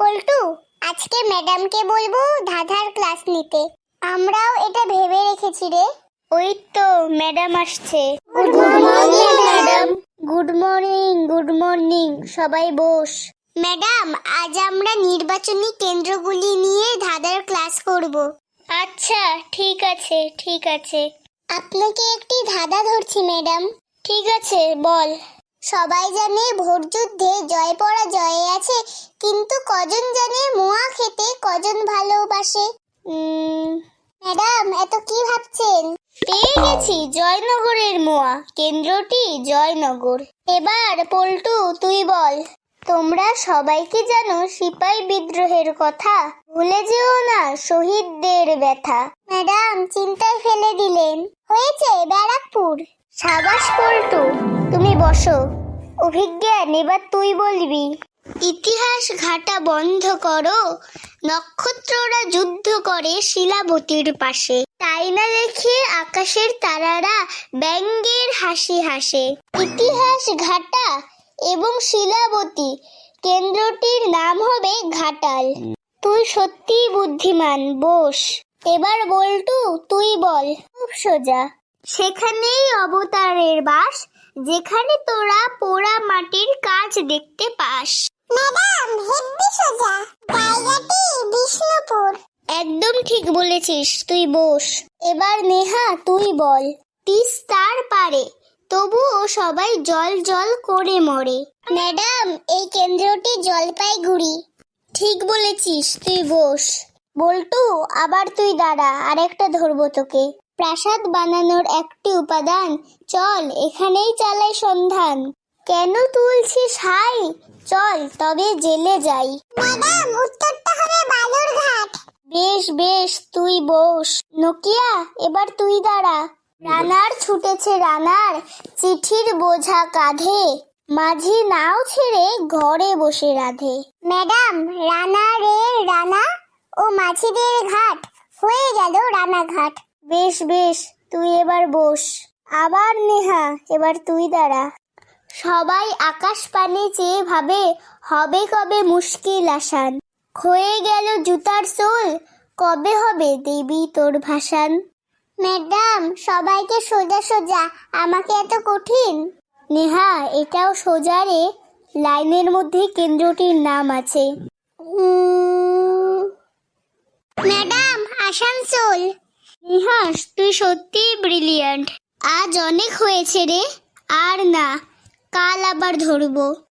পল্টু আজকে ম্যাডামকে বলব ধাঁধার ক্লাস নিতে। আমরাও এটা ভেবে রেখেছি রে। ওই তো ম্যাডাম আসছে। Good morning, madam. Good morning good morning সবাই বস। ম্যাডাম আজ আমরা নির্বাচনী কেন্দ্রগুলি নিয়ে ধাঁধার ক্লাস করব। আচ্ছা ঠিক আছে ঠিক আছে। আপনাকে একটি ধাঁধা ধরছি ম্যাডাম। ঠিক আছে বল। সবাই জানে ভোট যুদ্ধে জয় পরাজয়ে আছে, কিন্তু কজন জানে মোয়া খেতে, কজন ভালোবাসে? ম্যাডাম, এত কি ভাবছেন? পেয়ে গেছি জয়নগরের মোয়া। কেন্দ্রটি জয়নগর। এবার পল্টু, তুই বল। তোমরা সবাইকে জানো সিপাই বিদ্রোহের কথা। ভুলে যেও না শহীদদের ব্যথা। ম্যাডাম, চিন্তায় ফেলে দিলেন। হয়েছে ব্যারাকপুর। সাবাস পল্টু, তুমি বসো। অভিজ্ঞান এবার তুই বলবি। ইতিহাস ঘাটা বন্ধ করো, নক্ষত্ররা যুদ্ধ করে শিলাবতীর পাশে। তাই না দেখে আকাশের তারারা ব্যঙ্গের হাসি হাসে। ইতিহাস ঘাটা এবং শিলাবতী, কেন্দ্রটির নাম হবে ঘাটাল। তুই সত্যিই বুদ্ধিমান, বস। এবার বলটু, তুই বল, খুব সোজা। সেখানেই অবতারের বাস যেখানে তোরা পোড়া মাটির কাজ দেখতে পাস। ম্যাডাম হেব্বি সোজা। জায়গাটি বিষ্ণুপুর। একদম ঠিক বলেছিস তুই বস। এবার নেহা তুই বল। তিস্তার পারে তবুও সবাই জল জল করে মরে। ম্যাডাম এই কেন্দ্রটি জলপাইগুড়ি। ঠিক বলেছিস তুই বস। বল্টু আবার তুই দাঁড়া আরেকটা ধরবো তোকে। প্রাসাদ বানানোর একটি উপাদান। চল এখানেই চালাই সন্ধান। কেন তুলছিস হাই? চল তবে জেলে যাই। ম্যাডাম উত্তরটা হবে বালুরঘাট। বেশ বেশ তুই বস। নোকিয়া এবার তুই দাঁড়া। রানার ছুটেছে রানার চিঠির বোঝা কাঁধে। মাঝি নাও ছেড়ে ঘরে বসে রাধে। ম্যাডাম রানা রে রানা ও মাঝিদের ঘাট। হয়ে গেল রানাঘাট। বেশ বেশ, তুই এবার বস। আবার নেহা, এবার তুই দাঁড়া। সবাই আকাশ পানে চেয়ে ভাবে, হবে কবে মুশকিল আসান? ক্ষয়ে গেল জুতার সোল কবে হবে দেবী তোর ভাসান? ম্যাডাম, সবাইকে সোজা সোজা, আমাকে এত কঠিন? নেহা, এটাও সোজা রে, লাইনের মধ্যে কেন্দ্রটির নাম আছে। ম্যাডাম আসানসোল নিহাস তুই সত্যিই ব্রিলিয়ান্ট আজ অনেক হয়েছে রে। আর না কাল আবার ধরবো।